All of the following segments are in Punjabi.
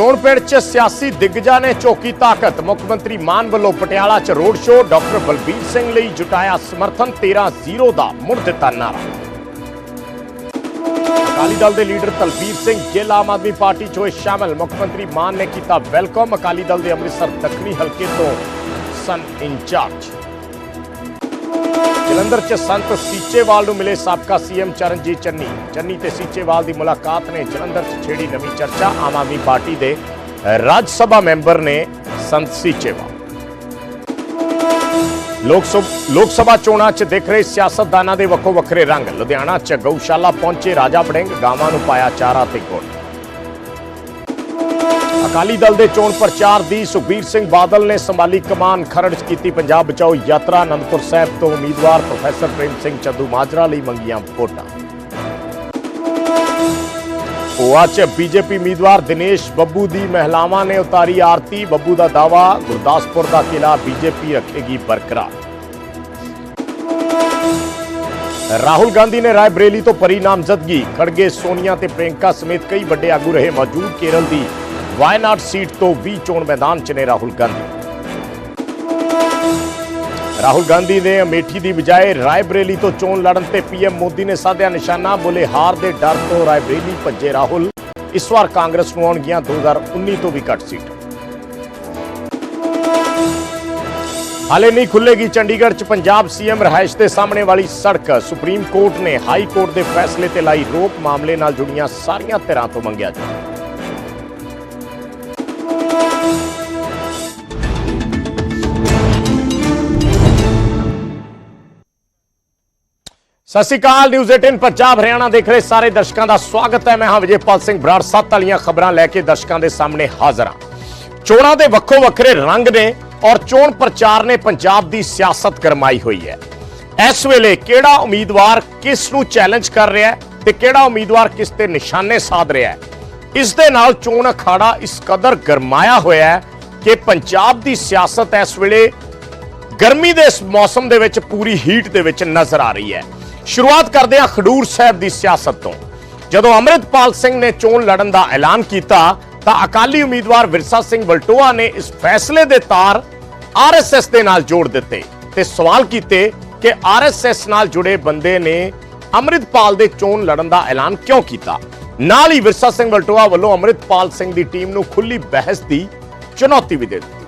ਚੋਣ ਪਿੰਡ 'ਚ ਸਿਆਸੀ ਦਿੱਗਜਾਂ ਨੇ ਚੌਕੀ ਤਾਕਤ। ਮੁੱਖ ਮੰਤਰੀ ਮਾਨ ਵੱਲੋਂ ਪਟਿਆਲਾ 'ਚ road show doctor Balbir Singh ਲਈ ਜੁਟਾਇਆ ਸਮਰਥਨ 13-0 ਦਾ ਮੁੜ ਦਿੱਤਾ ਨਾਰਾ ਅਕਾਲੀ ਦਲ ਦੇ ਲੀਡਰ ਤਲਬੀਰ ਸਿੰਘ ਗਿੱਲ ਆਮ ਆਦਮੀ ਪਾਰਟੀ 'ਚ ਹੋਏ ਸ਼ਾਮਲ। ਮੁੱਖ ਮੰਤਰੀ ਮਾਨ ਨੇ ਕੀਤਾ ਵੈਲਕਮ। ਅਕਾਲੀ ਦਲ ਦੇ ਅੰਮ੍ਰਿਤਸਰ ਦੱਖਣੀ ਹਲਕੇ ਤੋਂ ਸਨ ਇੰਚਾਰਜ। ਜਲੰਧਰ 'ਚ ਸੰਤ ਸੀਚੇਵਾਲ ਨੂੰ ਮਿਲੇ ਸਾਬਕਾ ਸੀਐਮ ਚਰਨਜੀਤ ਚੰਨੀ। ਚੰਨੀ ਤੇ ਸੀਚੇਵਾਲ ਦੀ ਮੁਲਾਕਾਤ ਨੇ ਜਲੰਧਰ 'ਚ ਛੇੜੀ ਨਵੀਂ ਚਰਚਾ ਆਮ ਆਦਮੀ ਪਾਰਟੀ ਦੇ ਰਾਜ ਸਭਾ ਮੈਂਬਰ ਨੇ ਸੰਤ ਸੀਚੇਵਾਲ। ਲੋਕ ਸਭ, ਲੋਕ ਸਭਾ ਚੋਣਾਂ 'ਚ ਦਿਖ ਰਹੇ ਸਿਆਸਤਦਾਨਾਂ ਦੇ ਵੱਖੋ ਵੱਖਰੇ ਰੰਗ। ਲੁਧਿਆਣਾ 'ਚ ਗਊਸ਼ਾਲਾ ਪਹੁੰਚੇ ਰਾਜਾ ਬੜਿੰਗ, ਗਾਵਾਂ ਨੂੰ ਪਾਇਆ ਚਾਰਾ ਤੇ ਗੁੜ ਅਕਾਲੀ ਦਲ ਦੇ ਚੋਣ ਪ੍ਰਚਾਰ ਦੀ ਸੁਖਬੀਰ ਸਿੰਘ ਬਾਦਲ ਨੇ ਸੰਭਾਲੀ ਕਮਾਨ ਖਰੜ 'ਚ ਕੀਤੀ ਪੰਜਾਬ ਬਚਾਓ ਯਾਤਰਾ, ਅਨੰਦਪੁਰ ਸਾਹਿਬ ਤੋਂ ਉਮੀਦਵਾਰ ਪ੍ਰੋਫੈਸਰ ਪ੍ਰੇਮ ਸਿੰਘ ਚੱਦੂ ਮਾਜਰਾ ਲਈ ਮੰਗੀਆਂ ਵੋਟਾਂ। ਪੋਆ 'ਚ ਬੀਜੇਪੀ ਉਮੀਦਵਾਰ ਦਿਨੇਸ਼ ਬੱਬੂ ਦੀ ਮਹਿਲਾਵਾਂ ਨੇ ਉਤਾਰੀ ਆਰਤੀ, ਬੱਬੂ ਦਾ ਦਾਵਾ ਗੁਰਦਾਸਪੁਰ ਦਾ ਕਿਲਾ ਬੀਜੇਪੀ ਰੱਖੇਗੀ ਬਰਕਰਾਰ। ਰਾਹੁਲ ਗਾਂਧੀ ਨੇ ਰਾਏ ਬਰੇਲੀ ਤੋਂ ਪਰੀ ਨਾਮਜ਼ਦਗੀ, ਖੜਗੇ ਸੋਨੀਆ ਤੇ ਪ੍ਰਿਯੰਕਾ ਸਮੇਤ ਕਈ ਵੱਡੇ ਆਗੂ ਰਹੇ ਮੌਜੂਦ, ਕੇਰਲ ਦੀ ਵਾਇਨਾਡ ਸੀਟ ਤੋਂ 20 ਚੋਣ ਮੈਦਾਨ 'ਚ ਨੇ ਰਾਹੁਲ ਗਾਂਧੀ। ਰਾਹੁਲ ਗਾਂਧੀ ਨੇ ਅਮੇਠੀ ਦੀ ਬਜਾਏ ਰਾਏਬਰੇਲੀ ਤੋਂ ਚੋਣ ਲੜਨ ਤੇ ਪੀਐਮ ਮੋਦੀ ਨੇ ਸਾਧਿਆ ਨਿਸ਼ਾਨਾ, ਬੋਲੇ ਹਾਰ ਦੇ ਡਰ ਤੋਂ ਰਾਏਬਰੇਲੀ ਭੱਜੇ ਰਾਹੁਲ। ਇਸ ਵਾਰ ਕਾਂਗਰਸ ਨੂੰ ਆਉਣਗੀਆਂ 2019 ਤੋਂ ਵੀ ਘੱਟ ਸੀਟ। ਹਾਲੇ ਨਹੀਂ ਖੁੱਲੇਗੀ ਚੰਡੀਗੜ੍ਹ 'ਚ ਪੰਜਾਬ ਸੀਐਮ ਰਹਾਇਸ਼ ਦੇ ਸਾਹਮਣੇ ਵਾਲੀ ਸੜਕ। ਸੁਪਰੀਮ ਕੋਰਟ ਨੇ ਹਾਈ ਕੋਰਟ ਦੇ ਫੈਸਲੇ ਤੇ ਲਾਈ ਰੋਕ। ਮਾਮਲੇ ਨਾਲ ਜੁੜੀਆਂ ਸਾਰੀਆਂ ਧਿਰਾਂ ਤੋਂ ਮੰਗਿਆ ਜਾ ਸਤਿ ਸ਼੍ਰੀ ਅਕਾਲ ਨਿਊਜ਼ 18 ਪੰਜਾਬ, ਹਰਿਆਣਾ ਦੇਖ ਰਹੇ ਸਾਰੇ ਦਰਸ਼ਕਾਂ ਦਾ ਸਵਾਗਤ ਹੈ। ਮੈਂ ਹਾਂ ਵਿਜੇਪਾਲ ਸਿੰਘ ਬਰਾੜ। ਸੱਤ ਵਾਲੀਆਂ ਖਬਰਾਂ ਲੈ ਕੇ ਦਰਸ਼ਕਾਂ ਦੇ ਸਾਹਮਣੇ ਹਾਜ਼ਰ ਹਾਂ। ਚੋਣਾਂ ਦੇ ਵੱਖੋ ਵੱਖਰੇ ਰੰਗ ਨੇ ਔਰ ਚੋਣ ਪ੍ਰਚਾਰ ਨੇ ਪੰਜਾਬ ਦੀ ਸਿਆਸਤ ਗਰਮਾਈ ਹੋਈ ਹੈ। ਇਸ ਵੇਲੇ ਕਿਹੜਾ ਉਮੀਦਵਾਰ ਕਿਸ ਨੂੰ ਚੈਲੰਜ ਕਰ ਰਿਹਾ ਹੈ ਤੇ ਕਿਹੜਾ ਉਮੀਦਵਾਰ ਕਿਸ ਤੇ ਨਿਸ਼ਾਨੇ ਸਾਧ ਰਿਹਾ ਹੈ? ਇਸ ਦੇ ਨਾਲ ਚੋਣ ਅਖਾੜਾ ਇਸ ਕਦਰ ਗਰਮਾਇਆ ਹੋਇਆ ਹੈ ਕਿ ਪੰਜਾਬ ਦੀ ਸਿਆਸਤ ਇਸ ਵੇਲੇ ਗਰਮੀ ਦੇ ਇਸ ਮੌਸਮ ਦੇ ਵਿੱਚ ਪੂਰੀ ਹੀਟ ਦੇ ਵਿੱਚ ਨਜ਼ਰ ਆ ਰਹੀ ਹੈ। ਸ਼ੁਰੂਆਤ ਕਰਦੇ ਹਾਂ ਖਡੂਰ ਸਾਹਿਬ ਦੀ ਸਿਆਸਤ ਤੋਂ। ਜਦੋਂ ਅੰਮ੍ਰਿਤਪਾਲ ਸਿੰਘ ਨੇ ਚੋਣ ਲੜਨ ਦਾ ਐਲਾਨ ਕੀਤਾ, ਤਾਂ ਅਕਾਲੀ ਉਮੀਦਵਾਰ ਵਿਰਸਾ ਸਿੰਘ ਵਲਟੋਆ ਨੇ ਇਸ ਫੈਸਲੇ ਦੇ ਤਾਰ ਆਰਐਸਐਸ ਦੇ ਨਾਲ ਜੋੜ ਦਿੱਤੇ ਤੇ ਸਵਾਲ ਕੀਤੇ ਕਿ ਆਰਐਸਐਸ ਨਾਲ ਜੁੜੇ ਬੰਦੇ ਨੇ ਅੰਮ੍ਰਿਤਪਾਲ ਦੇ ਚੋਣ ਲੜਨ ਦਾ ਐਲਾਨ ਕਿਉਂ ਕੀਤਾ। ਨਾਲ ਹੀ ਵਿਰਸਾ ਸਿੰਘ ਵਲਟੋਆ ਵੱਲੋਂ ਅੰਮ੍ਰਿਤਪਾਲ ਸਿੰਘ ਦੀ ਟੀਮ ਨੂੰ ਖੁੱਲੀ ਬਹਿਸ ਦੀ ਚੁਣੌਤੀ ਵੀ ਦੇ ਦਿੱਤੀ।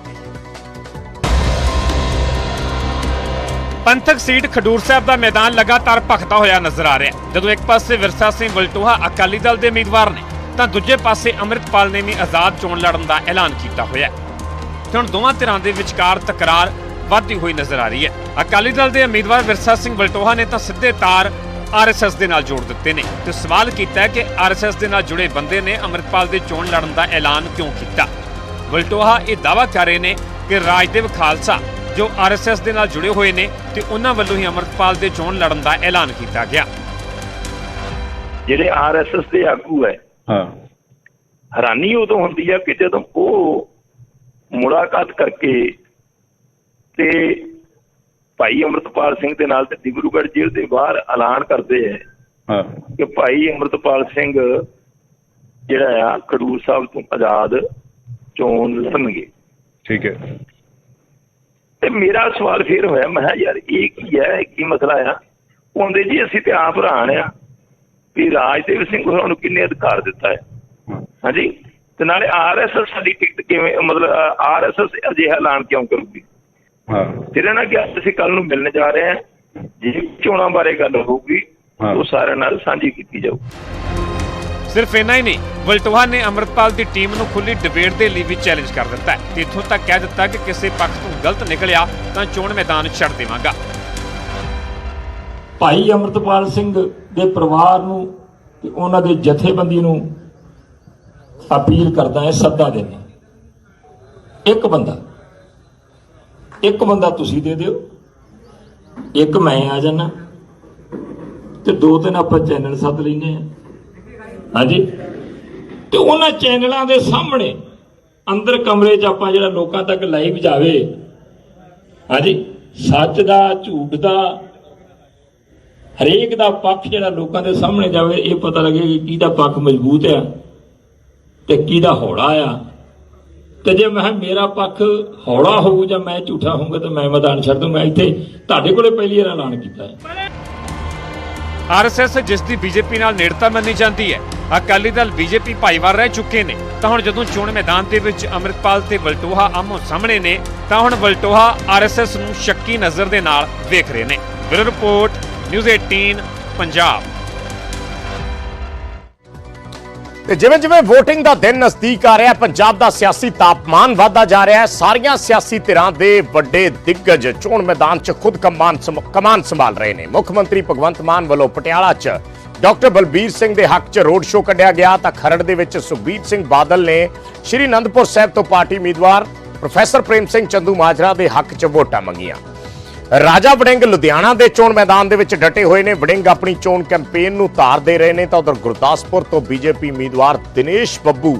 ਪੰਥਕ ਸੀਟ ਖਡੂਰ ਸਾਹਿਬ ਦਾ ਮੈਦਾਨ ਲਗਾਤਾਰ ਭਖਦਾ ਹੋਇਆ ਨਜ਼ਰ ਆ ਰਿਹਾ ਜਦੋਂ ਇੱਕ ਪਾਸੇ ਵਿਰਸਾ ਸਿੰਘ ਵਲਟੋਹਾ ਅਕਾਲੀ ਦਲ ਦੇ ਉਮੀਦਵਾਰ ਨੇ, ਤਾਂ ਦੂਜੇ ਪਾਸੇ ਅੰਮ੍ਰਿਤਪਾਲ ਨੇ ਵੀ ਆਜ਼ਾਦ ਚੋਣ ਲੜਨ ਦਾ ਐਲਾਨ ਕੀਤਾ ਹੋਇਆ ਹੈ। ਤੇ ਹੁਣ ਦੋਵਾਂ ਧਿਰਾਂ ਦੇ ਵਿਚਕਾਰ ਤਕਰਾਰ ਵੱਧਦੀ ਹੋਈ ਨਜ਼ਰ ਆ ਰਹੀ ਹੈ। ਅਕਾਲੀ ਦਲ ਦੇ ਉਮੀਦਵਾਰ ਵਿਰਸਾ ਸਿੰਘ ਵਲਟੋਹਾ ਨੇ ਤਾਂ ਸਿੱਧੇ ਤਾਰ ਆਰਐਸਐਸ ਦੇ ਨਾਲ ਜੋੜ ਦਿੱਤੇ ਨੇ ਤੇ ਸਵਾਲ ਕੀਤਾ ਹੈ ਕਿ ਆਰਐਸਐਸ ਦੇ ਨਾਲ ਜੁੜੇ ਬੰਦੇ ਨੇ ਅੰਮ੍ਰਿਤਪਾਲ ਦੇ ਚੋਣ ਲੜਨ ਦਾ ਐਲਾਨ ਕਿਉਂ ਕੀਤਾ? ਵਲਟੋਹਾ ਇਹ ਦਾਅਵਾ ਕਰ ਰਹੇ ਨੇ ਕਿ ਰਾਜਦੇਵ ਖਾਲਸਾ ਜੋ ਆਰਐਸਐਸ ਦੇ ਨਾਲ ਜੁੜੇ ਹੋਏ ਨੇ ਤੇ ਉਹਨਾਂ ਵੱਲੋਂ ਹੀ ਅੰਮ੍ਰਿਤਪਾਲ ਦੇ ਚੋਣ ਲੜਨ ਦਾ ਐਲਾਨ ਕੀਤਾ ਗਿਆ। ਜਿਹੜੇ ਆਰਐਸਐਸ ਦੇ ਆਗੂ ਹੈ ਹਾਂ। ਹੈਰਾਨੀ ਉਦੋਂ ਹੁੰਦੀ ਹੈ ਕਿ ਜਦੋਂ ਉਹ ਮੁਲਾਕਾਤ ਕਰਕੇ ਤੇ ਭਾਈ ਅਮਰਤਪਾਲ ਸਿੰਘ ਦੇ ਨਾਲ ਤੇ ਡਿਬਰੂਗੜ੍ਹ ਜੇਲ੍ਹ ਦੇ ਬਾਹਰ ਐਲਾਨ ਕਰਦੇ ਹੈ ਹਾਂ। ਕਿ ਭਾਈ ਅਮਰਤਪਾਲ ਸਿੰਘ ਜਿਹੜਾ ਆ ਖਡੂਰ ਸਾਹਿਬ ਤੋਂ ਆਜ਼ਾਦ ਚੋਣ ਲੜਨਗੇ। ਠੀਕ ਹੈ। ਤੇ ਮੇਰਾ ਸਵਾਲ ਫੇਰ ਹੋਇਆ ਮੈਂ ਕਿਹਾ ਯਾਰ ਇਹ ਕੀ ਹੈ ਕੀ ਮਸਲਾ ਆ? ਉਹਦੇ ਜੀ ਅਸੀਂ ਤੇ ਆਪ ਹੈਰਾਨ ਆ ਵੀ ਰਾਜਦੇਵ ਸਿੰਘ ਹੋਰਾਂ ਨੂੰ ਕਿੰਨੇ ਅਧਿਕਾਰ ਦਿੱਤਾ ਹੈ। ਹਾਂਜੀ? ਤੇ ਨਾਲੇ ਆਰਐਸਐਸ ਸਾਡੀ ਟਿਕਟ ਕਿਵੇਂ ਮਤਲਬ ਆਰਐਸਐਸ ਅਜਿਹਾ ਐਲਾਨ ਕਿਉਂ ਕਰੂਗੀ? ਹਾਂ। ਫਿਰ ਇਹਨਾਂ ਕਿ ਅਸੀਂ ਕੱਲ ਨੂੰ ਮਿਲਣ ਜਾ ਰਹੇ ਹਾਂ। ਜੇ ਚੋਣਾਂ ਬਾਰੇ ਗੱਲ ਹੋਊਗੀ। ਉਹ ਸਾਰਿਆਂ ਨਾਲ ਸਾਂਝੀ ਕੀਤੀ ਜਾਊ ਸਿਰਫ ਇੰਨਾ ਹੀ ਨਹੀਂ, ਵਲਟੋਹਾ ਨੇ ਅੰਮ੍ਰਿਤਪਾਲ ਦੀ ਟੀਮ ਨੂੰ ਖੁੱਲੀ ਡਿਬੇਟ ਦੇ ਲਈ ਵੀ ਚੈਲੰਜ ਕਰ ਦਿੱਤਾ ਤੇ ਇੱਥੋਂ ਤੱਕ ਕਹਿ ਦਿੱਤਾ ਕਿ ਕਿਸੇ ਪੱਖ ਤੋਂ ਗਲਤ ਨਿਕਲਿਆ ਤਾਂ ਚੋਣ ਮੈਦਾਨ ਛੱਡ ਦੇਵਾਂਗਾ। ਭਾਈ ਅਮਰਤਪਾਲ ਸਿੰਘ ਦੇ ਪਰਿਵਾਰ ਨੂੰ ਤੇ ਉਹਨਾਂ ਦੇ ਜਥੇਬੰਦੀ ਨੂੰ ਅਪੀਲ ਕਰਦਾ ਹੈ, ਸੱਦਾ ਦੇਣਾ ਇੱਕ ਬੰਦਾ ਇੱਕ ਬੰਦਾ ਤੁਸੀਂ ਦੇ ਦਿਓ, ਇੱਕ ਮੈਂ ਆ ਜਾਣਾ ਤੇ ਦੋ ਤਿੰਨ ਆਪਾਂ ਚੈਨਲ ਸੱਦ ਲੈਨੇ ਆ ਹਾਂਜੀ? ਤੇ ਉਹਨਾਂ ਚੈਨਲਾਂ ਦੇ ਸਾਹਮਣੇ ਅੰਦਰ ਕਮਰੇ 'ਚ ਆਪਾਂ ਜਿਹੜਾ ਲੋਕਾਂ ਤੱਕ ਲਾਈਵ ਜਾਵੇ, ਹਾਂਜੀ? ਸੱਚ ਦਾ, ਝੂਠ ਦਾ, ਹਰੇਕ ਦਾ ਪੱਖ ਜਿਹੜਾ ਲੋਕਾਂ ਦੇ ਸਾਹਮਣੇ ਜਾਵੇ, ਇਹ ਪਤਾ ਲੱਗੇ ਕਿ ਕਿਹਦਾ ਪੱਖ ਮਜ਼ਬੂਤ ਆ ਤੇ ਕਿਹਦਾ ਹੌਲਾ ਆ। ਤੇ ਜੇ ਮੈਂ ਮੇਰਾ ਪੱਖ ਹੌਲਾ ਹੋਊ ਜਾਂ ਮੈਂ ਝੂਠਾ ਹੋਊਗਾ, ਤਾਂ ਮੈਂ ਮੈਦਾਨ ਛੱਡ ਦੂੰਗਾ। ਇੱਥੇ ਤੁਹਾਡੇ ਕੋਲੇ ਪਹਿਲੀ ਵਾਰ ਐਲਾਨ ਕੀਤਾ ਹੈ। ਆਰਐਸਐਸ, ਜਿਸ ਦੀ ਬੀਜੇਪੀ ਨਾਲ ਨੇੜਤਾ ਮੰਨੀ ਜਾਂਦੀ ਹੈ। ਅਕਾਲੀ ਦਲ, ਬੀਜੇਪੀ ਭਾਈਵਾਰ ਰਹਿ ਚੁੱਕੇ ਨੇ। ਤਾਂ ਹੁਣ ਜਦੋਂ ਚੋਣ ਮੈਦਾਨ ਦੇ ਵਿੱਚ ਅੰਮ੍ਰਿਤਪਾਲ ਤੇ ਵਲਟੋਹਾ ਆਮੋ ਸਾਹਮਣੇ ਨੇ, ਤਾਂ ਹੁਣ ਵਲਟੋਹਾ ਆਰਐਸਐਸ ਨੂੰ ਸ਼ੱਕੀ ਨਜ਼ਰ ਦੇ ਨਾਲ ਵੇਖ ਰਹੇ ਨੇ। Bureau report, news 18 Punjab. ਤੇ ਜਿਵੇਂ ਜਿਵੇਂ VOTING ਦਾ ਦਿਨ ਨਜ਼ਦੀਕ ਆ ਰਿਹਾ ਹੈ, ਪੰਜਾਬ ਦਾ ਸਿਆਸੀ ਤਾਪਮਾਨ ਵਧਦਾ ਜਾ ਰਿਹਾ ਹੈ, ਸਾਰੀਆਂ ਸਿਆਸੀ ਧਿਰਾਂ ਦੇ ਵੱਡੇ ਦਿੱਗਜ ਚੋਣ ਮੈਦਾਨ 'ਚ ਖੁਦ ਕਮਾਨ ਸਮ- ਕਮਾਨ ਸੰਭਾਲ ਰਹੇ ਨੇ। ਮੁੱਖ ਮੰਤਰੀ ਭਗਵੰਤ ਮਾਨ ਵੱਲੋਂ ਪਟਿਆਲਾ 'ਚ ਡਾਕਟਰ ਬਲਬੀਰ ਸਿੰਘ ਦੇ ਹੱਕ 'ਚ ਰੋਡ ਸ਼ੋਅ ਕੱਢਿਆ ਗਿਆ, ਤਾਂ ਖਰੜ ਦੇ ਵਿੱਚ ਸੁਖਬੀਰ ਸਿੰਘ ਬਾਦਲ ਨੇ ਸ਼੍ਰੀ ਅਨੰਦਪੁਰ ਸਾਹਿਬ ਤੋਂ ਪਾਰਟੀ ਉਮੀਦਵਾਰ ਪ੍ਰੋਫੈਸਰ ਪ੍ਰੇਮ ਸਿੰਘ ਚੰਦੂ ਮਾਜਰਾ ਦੇ ਹੱਕ 'ਚ ਵੋਟਾਂ ਮੰਗੀਆਂ। ਰਾਜਾ ਵੜਿੰਗ ਲੁਧਿਆਣਾ ਦੇ ਚੋਣ ਮੈਦਾਨ ਦੇ ਵਿੱਚ ਡਟੇ ਹੋਏ ਨੇ। ਵੜਿੰਗ ਆਪਣੀ ਚੋਣ ਕੈਂਪੇਨ ਨੂੰ ਧਾਰ ਦੇ ਰਹੇ ਨੇ ਤਾਂ ਉਧਰ ਗੁਰਦਾਸਪੁਰ ਤੋਂ ਬੀਜੇਪੀ ਉਮੀਦਵਾਰ ਦਿਨੇਸ਼ ਬੱਬੂ